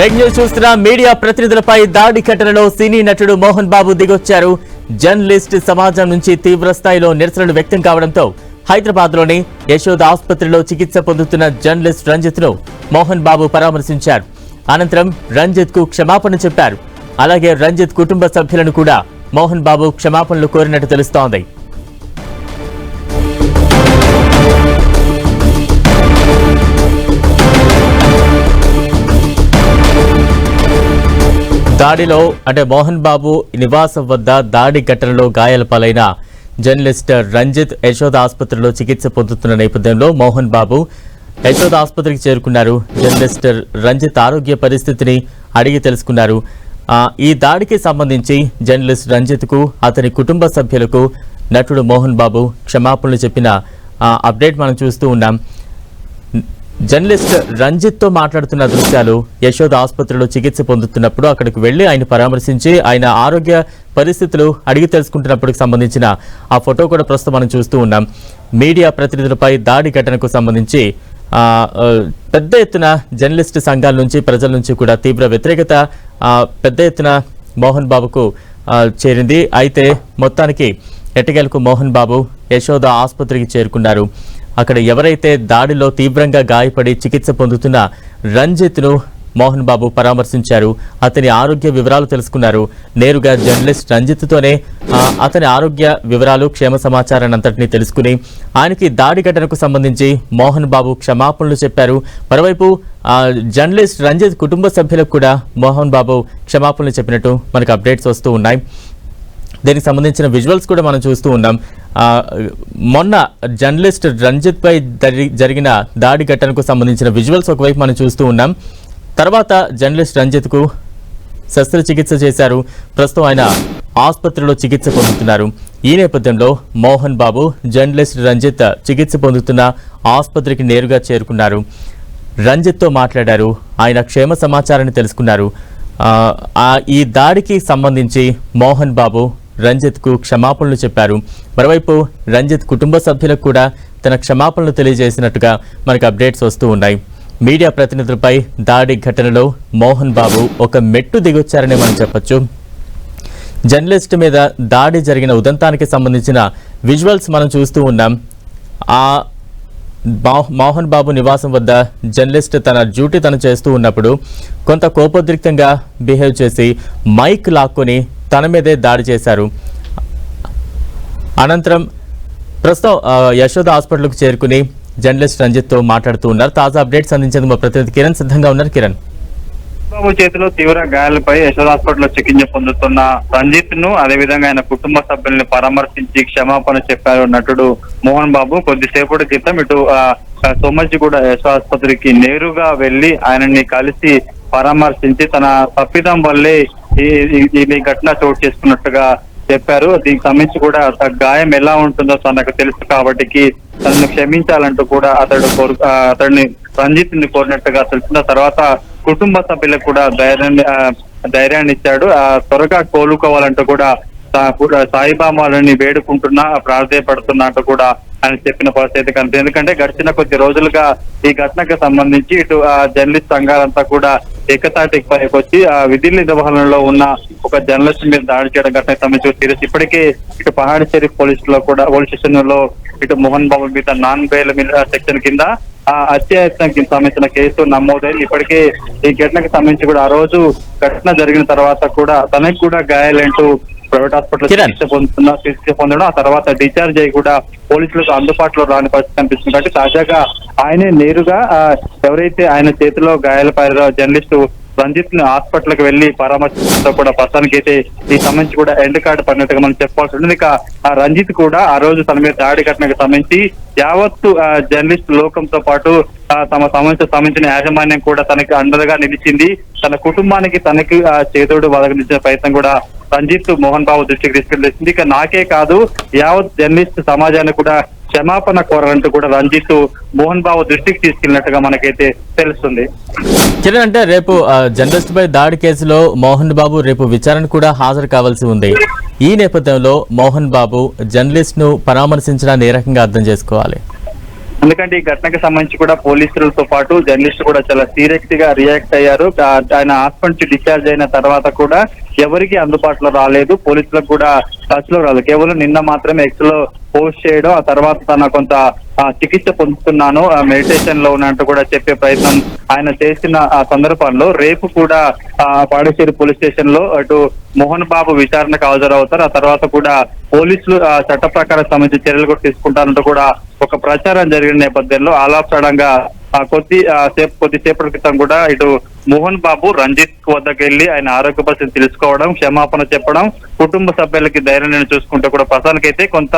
Break news చూస్తున్న media ప్రతినిధులపై దాడి ఘటనలో సినీ నటుడు మోహన్ బాబు దిగొచ్చారు. జర్నలిస్ట్ సమాజం నుంచి తీవ్ర స్థాయిలో నిరసనలు వ్యక్తం కావడంతో హైదరాబాద్లోని యశోద ఆసుపత్రిలో చికిత్స పొందుతున్న జర్నలిస్ట్ రంజిత్ను మోహన్ బాబు పరామర్శించారు. అనంతరం రంజిత్కు క్షమాపణ చెప్పారు. అలాగే రంజిత్ కుటుంబ సభ్యులను కూడా మోహన్ బాబు క్షమాపణలు కోరినట్టు తెలుస్తోంది. దాడిలో అంటే మోహన్ బాబు నివాసం వద్ద దాడి ఘటనలో గాయాల పాలైన జర్నలిస్ట్ రంజిత్ యశోద ఆసుపత్రిలో చికిత్స పొందుతున్న నేపథ్యంలో మోహన్ బాబు యశోద ఆసుపత్రికి చేరుకున్నారు. జర్నలిస్ట్ రంజిత్ ఆరోగ్య పరిస్థితిని అడిగి తెలుసుకున్నారు. ఈ దాడికి సంబంధించి జర్నలిస్ట్ రంజిత్కు అతని కుటుంబ సభ్యులకు నటుడు మోహన్ బాబు క్షమాపణలు చెప్పిన అప్డేట్ మనం చూస్తూ ఉన్నాం. జర్నలిస్ట్ రంజిత్తో మాట్లాడుతున్న దృశ్యాలు యశోద ఆసుపత్రిలో చికిత్స పొందుతున్నప్పుడు అక్కడికి వెళ్ళి ఆయన పరామర్శించి ఆయన ఆరోగ్య పరిస్థితులు అడిగి తెలుసుకుంటున్నప్పటికి సంబంధించిన ఆ ఫోటో కూడా ప్రస్తుతం మనం చూస్తూ ఉన్నాం. మీడియా ప్రతినిధులపై దాడి ఘటనకు సంబంధించి పెద్ద ఎత్తున జర్నలిస్ట్ సంఘాల నుంచి ప్రజల నుంచి కూడా తీవ్ర వ్యతిరేకత పెద్ద ఎత్తున మోహన్ బాబుకు చేరింది. అయితే మొత్తానికి ఎట్టగెలకు మోహన్ బాబు యశోద ఆసుపత్రికి చేరుకున్నారు. అక్కడ ఎవరైతే దాడిలో తీవ్రంగా గాయపడి చికిత్స పొందుతున్న రంజిత్ను మోహన్ బాబు పరామర్శించారు. అతని ఆరోగ్య వివరాలు తెలుసుకున్నారు. నేరుగా జర్నలిస్ట్ రంజిత్తోనే అతని ఆరోగ్య వివరాలు క్షేమ సమాచారాన్ని అంతటినీ తెలుసుకుని ఆయనకి దాడి ఘటనకు సంబంధించి మోహన్ బాబు క్షమాపణలు చెప్పారు. మరోవైపు జర్నలిస్ట్ రంజిత్ కుటుంబ సభ్యులకు కూడా మోహన్ బాబు క్షమాపణలు చెప్పినట్టు మనకు అప్డేట్స్ వస్తూ ఉన్నాయి. దీనికి సంబంధించిన విజువల్స్ కూడా మనం చూస్తూ ఉన్నాం. మొన్న జర్నలిస్ట్ రంజిత్ పై జరిగిన దాడి ఘటనకు సంబంధించిన విజువల్స్ ఒకవైపు మనం చూస్తూ ఉన్నాం. తర్వాత జర్నలిస్ట్ రంజిత్కు శస్త్రచికిత్స చేశారు. ప్రస్తుతం ఆయన ఆసుపత్రిలో చికిత్స పొందుతున్నారు. ఈ నేపథ్యంలో మోహన్ బాబు జర్నలిస్ట్ రంజిత్ చికిత్స పొందుతున్న ఆసుపత్రికి నేరుగా చేరుకున్నారు. రంజిత్తో మాట్లాడారు. ఆయన క్షేమ సమాచారాన్ని తెలుసుకున్నారు. ఈ దాడికి సంబంధించి మోహన్ బాబు రంజిత్కు క్షమాపణలు చెప్పారు. మరోవైపు రంజిత్ కుటుంబ సభ్యులకు కూడా తన క్షమాపణలు తెలియజేసినట్టుగా మనకు అప్డేట్స్ వస్తూ ఉన్నాయి. మీడియా ప్రతినిధులపై దాడి ఘటనలో మోహన్ బాబు ఒక మెట్టు దిగొచ్చారని మనం చెప్పొచ్చు. జర్నలిస్ట్ మీద దాడి జరిగిన ఉదంతానికి సంబంధించిన విజువల్స్ మనం చూస్తూ ఉన్నాం. ఆ మో- మోహన్ బాబు నివాసం వద్ద జర్నలిస్ట్ తన డ్యూటీ తను చేస్తూ ఉన్నప్పుడు కొంత కోపోద్రిక్తంగా బిహేవ్ చేసి మైక్ లాక్కొని తన మీదే దాడి చేశారు. అనంతరం ప్రస్తుతం యశోద హాస్పిటల్కు చేరుకుని జర్నలిస్ట్ రంజిత్తో మాట్లాడుతూ ఉన్నారు. తాజా అప్డేట్స్ అందించేందుకు మా ప్రతినిధి కిరణ్ సిద్ధంగా ఉన్నారు. కిరణ్. బాబు చేతిలో తీవ్ర గాయాలపై యశోద హాస్పిటల్లో చికిత్స పొందుతున్న రంజిత్ను అదేవిధంగా ఆయన కుటుంబ సభ్యుల్ని పరామర్శించి క్షమాపణ చెప్పారు నటుడు మోహన్ బాబు. కొద్దిసేపటి క్రితం ఇటు సోమజిగూడ యశో ఆసుపత్రికి నేరుగా వెళ్ళి ఆయనని కలిసి పరామర్శించి తన తప్పిదం వల్లే ఈ ఘటన చోటు చేసుకున్నట్టుగా చెప్పారు. దీనికి సంబంధించి కూడా ఆ గాయం ఎలా ఉంటుందో తనకు తెలుసు కాబట్టి తనను క్షమించాలంటూ కూడా అతడు కోరు అతడిని రంజిత్ని కోరినట్టుగా తెలిసిన తర్వాత కుటుంబ సభ్యులకు కూడా ధైర్యాన్ని ధైర్యాన్ని ఇచ్చాడు. ఆ, త్వరగా కోలుకోవాలంటూ కూడా సాయిబామాలని వేడుకుంటున్నా ప్రార్థపడుతున్నా అంటూ కూడా ఆయన చెప్పిన పరిస్థితి కనిపి ఎందుకంటే గడిచిన కొద్ది రోజులుగా ఈ ఘటనకు సంబంధించి ఇటు ఆ జర్నలిస్ట్ సంఘాలంతా కూడా ఏకతాటికి పైకి వచ్చి ఆ విధి నిర్వహణలో ఉన్న ఒక జర్నలిస్ట్ మీద దాడి చేయడం ఘటనకు సంబంధించి సీరియస్ ఇప్పటికే ఇటు పహాడి షరీఫ్ పోలీస్లో కూడా పోలీస్ స్టేషన్లో ఇటు మోహన్ బాబు మీద నాన్ బెయిల్ సెక్షన్ కింద ఆ హత్యాయత్నానికి సంబంధించిన కేసు నమోదైంది ఇప్పటికే ఈ ఘటనకు సంబంధించి కూడా ఆ రోజు ఘటన జరిగిన తర్వాత కూడా తనకు కూడా గాయాలంటూ ప్రైవేట్ హాస్పిటల్. చికిత్స పొందుతున్న చికిత్స పొందడం ఆ తర్వాత డిశ్చార్జ్ అయ్యి కూడా పోలీసులకు అందుబాటులో రాని పరిస్థితి కనిపిస్తుంది కాబట్టి తాజాగా ఆయనే నేరుగా ఎవరైతే ఆయన చేతిలో గాయాలపైన జర్నలిస్టు రంజిత్ని హాస్పిటల్కి వెళ్ళి పరామర్శించడంతో కూడా ప్రస్తుతానికి అయితే ఈ సంబంధించి కూడా ఎండ్ కార్డు పడినట్టుగా మనం చెప్పాల్సి ఉంటుంది. ఇక ఆ రంజిత్ కూడా ఆ రోజు తన మీద దాడి ఘటనకు సంబంధించి యావత్తు జర్నలిస్ట్ లోకంతో పాటు తమ సమస్య సంబంధించిన యాజమాన్యం కూడా తనకి అండగా నిలిచింది. తన కుటుంబానికి తనకి చేదోడు వదగనిచ్చిన ప్రయత్నం కూడా రంజిత్ మోహన్ బాబు దృష్టికి తీసుకెళ్ళింది ఇక నాకే కాదు యావత్ జర్నలిస్ట్ సమాజాన్ని కూడా క్షమాపణ కోరాలంటూ కూడా రంజిత్ మోహన్ బాబు దృష్టికి తీసుకెళ్ళినట్టుగా మనకైతే తెలుస్తుంది. కిరణ్ అంటే రేపు జర్నలిస్ట్ పై దాడి కేసులో మోహన్ బాబు రేపు విచారణ కూడా హాజరు కావాల్సి ఉంది. ఈ నేపథ్యంలో మోహన్ బాబు జర్నలిస్ట్ను పరామర్శించడాన్ని ఏ రకంగా అర్థం చేసుకోవాలి? ఎందుకంటే ఈ ఘటనకు సంబంధించి కూడా పోలీసులతో పాటు జర్నలిస్టులు కూడా చాలా సీరియస్గా రియాక్ట్ అయ్యారు. ఆయన హాస్పిటల్ డిశ్చార్జ్ అయిన తర్వాత కూడా ఎవరికి అందుబాటులో రాలేదు. పోలీసులకు కూడా టచ్లో రాలేదు. కేవలం నిన్న మాత్రమే ఎక్స్లో పోస్ట్ చేయడం ఆ తర్వాత తన కొంత చికిత్స పొందుతున్నాను మెడిటేషన్లో ఉన్నట్టు కూడా చెప్పే ప్రయత్నం ఆయన చేసిన ఆ సందర్భంలో రేపు కూడా ఆ, పాడేశ్వరి పోలీస్ స్టేషన్లో అటు మోహన్ బాబు విచారణకు హాజరవుతారు. ఆ తర్వాత కూడా పోలీసులు ఆ, చట్ట ప్రకారం సంబంధించిన చర్యలు కూడా తీసుకుంటారంటూ కూడా ఒక ప్రచారం జరిగిన నేపథ్యంలో ఆలాపడంగా కొద్ది సేపు కొద్దిసేపటి క్రితం కూడా ఇటు మోహన్ బాబు రంజిత్ వద్దకు వెళ్ళి ఆయన ఆరోగ్య పరిస్థితి తెలుసుకోవడం క్షమాపణ చెప్పడం కుటుంబ సభ్యులకి ధైర్యం చూసుకుంటూ కూడా ప్రస్తుతానికైతే కొంత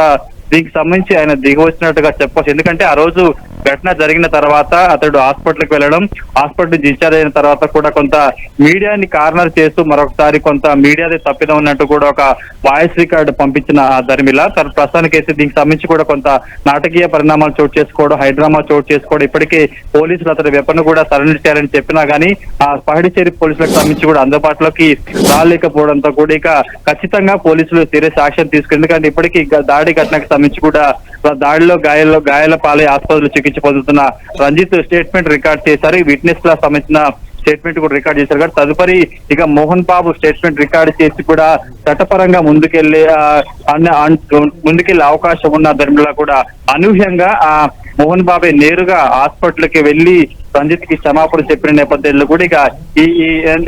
దీనికి సంబంధించి ఆయన దిగివచ్చినట్టుగా చెప్పవచ్చు ఎందుకంటే ఆ రోజు ఘటన జరిగిన తర్వాత అతడు హాస్పిటల్కి వెళ్ళడం హాస్పిటల్ డిశ్చార్జ్ అయిన తర్వాత కూడా కొంత మీడియాని కార్నర్ చేస్తూ మరొకసారి కొంత మీడియాదే తప్పిదం ఉన్నట్టు కూడా ఒక వాయిస్ రికార్డు పంపించిన ఆ ధర్మిల. తన ప్రస్తుతానికి అయితే దీనికి సంబంధించి కూడా కొంత నాటకీయ పరిణామాలు చోటు చేసుకోవడం హైడ్రామా చోటు చేసుకోవడం ఇప్పటికే పోలీసులు అతడి వెపన్ కూడా సరెండర్ చేయాలని చెప్పినా గానీ ఆ పహడిచేరి పోలీసులకు సంబంధించి కూడా అందుబాటులోకి రాలేకపోవడంతో కూడా ఇక ఖచ్చితంగా పోలీసులు సీరియస్ యాక్షన్ తీసుకుని ఎందుకంటే ఇప్పటికీ దాడి ఘటనకు నుంచి కూడా దాడిలో గాయాల్లో గాయాల పాలై ఆసుపత్రిలో చికిత్స పొందుతున్న రంజిత్ స్టేట్మెంట్ రికార్డ్ చేశారు. విట్నెస్ లా సంబంధించిన స్టేట్మెంట్ కూడా రికార్డ్ చేశారు. కాబట్టి తదుపరి ఇక మోహన్ బాబు స్టేట్మెంట్ రికార్డ్ చేసి కూడా చట్టపరంగా ముందుకెళ్ళే ముందుకెళ్ళే అవకాశం ఉన్న ధర్మిలా కూడా అనూహ్యంగా ఆ మోహన్ బాబే నేరుగా హాస్పిటల్కి వెళ్ళి రంజిత్కి క్షమాపణ చెప్పిన నేపథ్యంలో కూడా ఇక ఈ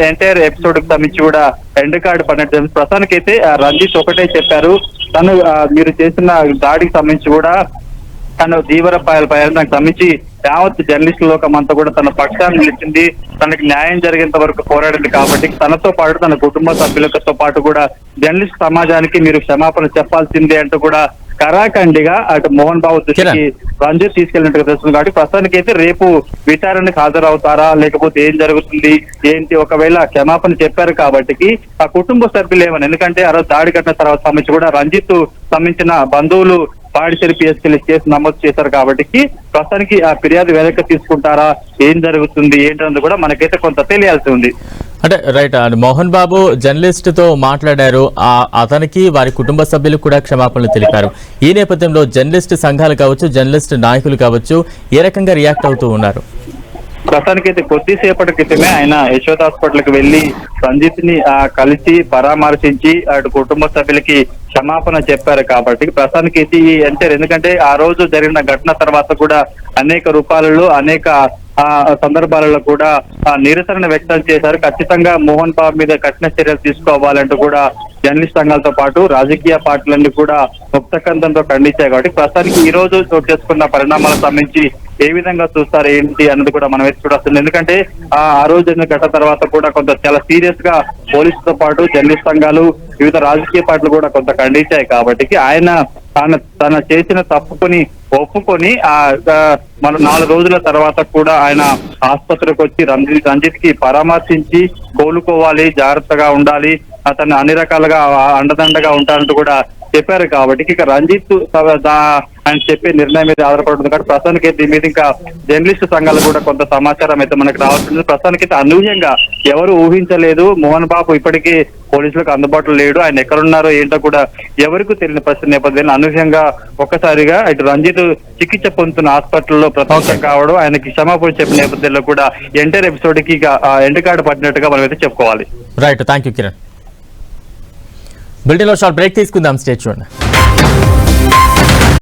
ఎంటైర్ ఎపిసోడ్కి సంబంధించి కూడా ఎండ్ కార్డు పడినట్టు ప్రస్తుతానికైతే ఆ రంజిత్ ఒకటే చెప్పారు. తను మీరు చేసిన దాడికి సంబంధించి కూడా తను తీవ్ర పైన నాకు సంబంధించి యావత్ జర్నలిస్ట్ లోకం అంతా కూడా తన పక్షాన్ని నిలిచింది. తనకి న్యాయం జరిగేంత వరకు పోరాడింది కాబట్టి తనతో పాటు తన కుటుంబ సభ్యులతో పాటు కూడా జర్నలిస్ట్ సమాజానికి మీరు క్షమాపణ చెప్పాల్సిందే అంటూ కూడా కరాఖండిగా అటు మోహన్ బాబు దృష్టికి రంజిత్ తీసుకెళ్ళినట్టుగా తెలుస్తుంది. కాబట్టి ప్రస్తుతానికి అయితే రేపు విచారణకు హాజరవుతారా? లేకపోతే ఏం జరుగుతుంది? ఏంటి? ఒకవేళ క్షమాపణ చెప్పారు కాబట్టి ఆ కుటుంబ సభ్యులు ఏమని? ఎందుకంటే ఆ రోజు దాడి కట్టిన తర్వాత సంబంధించి కూడా రంజిత్ సంబంధించిన బంధువులు పాడిచేరి పిఎస్కెళ్ళి కేసు నమోదు చేశారు కాబట్టి ప్రస్తుతానికి ఆ ఫిర్యాదు వెనక్కి తీసుకుంటారా? ఏం జరుగుతుంది? ఏంటన్నది కూడా మనకైతే కొంత తెలియాల్సి ఉంది. అంటే రైట్. మోహన్ బాబు జర్నలిస్ట్తో మాట్లాడారు. ఆ అతనికి వారి కుటుంబ సభ్యులు కూడా క్షమాపణలు తెలిపారు. ఈ నేపథ్యంలో జర్నలిస్ట్ సంఘాలు కావచ్చు జర్నలిస్ట్ నాయకులు కావచ్చు ఏ రకంగా రియాక్ట్ అవుతూ ఉన్నారు? ప్రస్తుతానికైతే కొద్దిసేపటి క్రితమే ఆయన యశోద్ హాస్పిటల్కి వెళ్ళి సంజిత్ని కలిసి పరామర్శించి అటు కుటుంబ సభ్యులకి క్షమాపణ చెప్పారు కాబట్టి ప్రస్తుతానికి అయితే ఈ అంటే ఎందుకంటే ఆ రోజు జరిగిన ఘటన తర్వాత కూడా అనేక రూపాలలో అనేక ఆ సందర్భాలలో కూడా నిరసన వ్యక్తం చేశారు. ఖచ్చితంగా మోహన్ బాబు మీద కఠిన చర్యలు తీసుకోవాలంటూ కూడా జర్నలిస్ట్ సంఘాలతో పాటు రాజకీయ పార్టీలన్నీ కూడా ముక్తకందంతో ఖండించాయి కాబట్టి ప్రస్తుతానికి ఈ రోజు చోటు చేసుకున్న పరిణామాలకు సంబంధించి ఏ విధంగా చూస్తారు ఏంటి అన్నది కూడా మనం ఎత్తి చూడాల్సింది. ఎందుకంటే ఆ రోజు జరిగిన ఘటన తర్వాత కూడా కొంత చాలా సీరియస్గా పోలీసులతో పాటు జర్నలిస్ట్ సంఘాలు వివిధ రాజకీయ పార్టీలు కూడా కొంత ఖండించాయి కాబట్టి ఆయన తన తన చేసిన తప్పుకొని ఒప్పుకొని ఆ మన నాలుగు రోజుల తర్వాత కూడా ఆయన ఆసుపత్రికి వచ్చి రంజిత్ రంజిత్కి పరామర్శించి కోలుకోవాలి జాగ్రత్తగా ఉండాలి. అతను అన్ని రకాలుగా అండదండగా ఉంటారంటూ కూడా చెప్పారు కాబట్టి ఇక రంజిత్ ఆయన చెప్పే నిర్ణయం మీద ఆధారపడుతుంది కాబట్టి ప్రస్తుతానికి దీని మీద ఇంకా జర్నలిస్ట్ సంఘాలు కూడా కొంత సమాచారం అయితే మనకు రావాల్సింది ప్రస్తుతానికి అయితే అనూహ్యంగా ఎవరు ఊహించలేదు. మోహన్ బాబు ఇప్పటికీ పోలీసులకు అందుబాటులో లేడు. ఆయన ఎక్కడున్నారో ఏంటో కూడా ఎవరికి తెలియని పరిస్థితి నేపథ్యంలో అనూహ్యంగా ఒక్కసారిగా ఇటు రంజిత్ చికిత్స పొందుతున్న హాస్పిటల్లో ప్రపంచం కావడం ఆయనకి క్షమాపణ చెప్పిన నేపథ్యంలో కూడా ఎంటర్ ఎపిసోడ్కి ఇక ఎండ్ కార్డు పడినట్టుగా మనం అయితే చెప్పుకోవాలి. రైట్ థ్యాంక్ యూ కిరణ్ బులెటిన్లో షార్ట్ బ్రేక్ తీసుకుందాం. స్టేట్ చూడండి